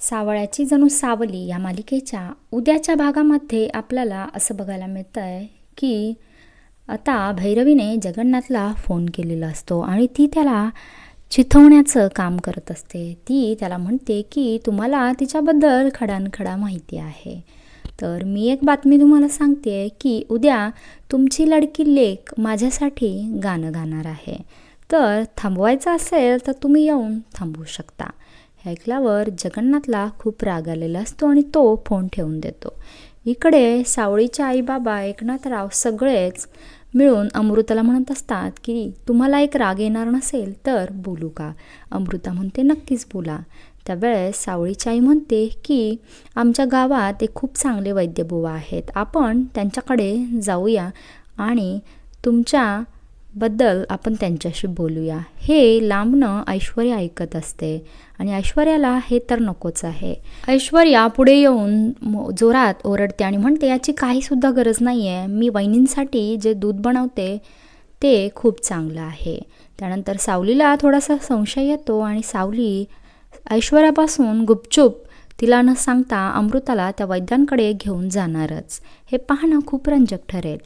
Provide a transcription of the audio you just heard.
सावळ्याची जणू सावली या मालिकेच्या उद्याच्या भागामध्ये आपल्याला असं बघायला मिळतं आहे की आता भैरवीने जगन्नाथला फोन केलेला असतो आणि ती त्याला चिथवण्याचं काम करत असते. ती त्याला म्हणते की तुम्हाला तिच्याबद्दल खडानखडा माहिती आहे. तर मी एक बातमी तुम्हाला सांगते की उद्या तुमची लडकी लेक माझ्यासाठी गाणं गाणार आहे. तर थांबवायचं असेल तर तुम्ही येऊन थांबवू शकता. हे ऐकल्यावर जगन्नाथला खूप राग आलेला असतो आणि तो फोन ठेवून देतो. इकडे सावळीच्या आई बाबा एकनाथराव सगळेच मिळून अमृताला म्हणत असतात की तुम्हाला एक राग येणार नसेल तर बोलू का? अमृता म्हणते नक्कीच बोला. त्यावेळेस सावळीची आई म्हणते की आमच्या गावात एक खूप चांगले वैद्यबुवा आहेत. आपण त्यांच्याकडे जाऊया आणि तुमच्या बद्दल आपण त्यांच्याशी बोलूया. हे लांबणं ऐश्वर्या ऐकत असते आणि ऐश्वर्याला हे तर नकोच आहे. ऐश्वर्या पुढे येऊन जोरात ओरडते आणि म्हणते याची काहीसुद्धा गरज नाही आहे मी वहिनींसाठी जे दूध बनवते ते खूप चांगलं आहे. त्यानंतर सावलीला थोडासा संशय येतो आणि सावली ऐश्वर्यापासून गुपचूप तिला न सांगता अमृताला त्या वैद्यांकडे घेऊन जाणारच. हे पाहणं खूप रंजक ठरेल.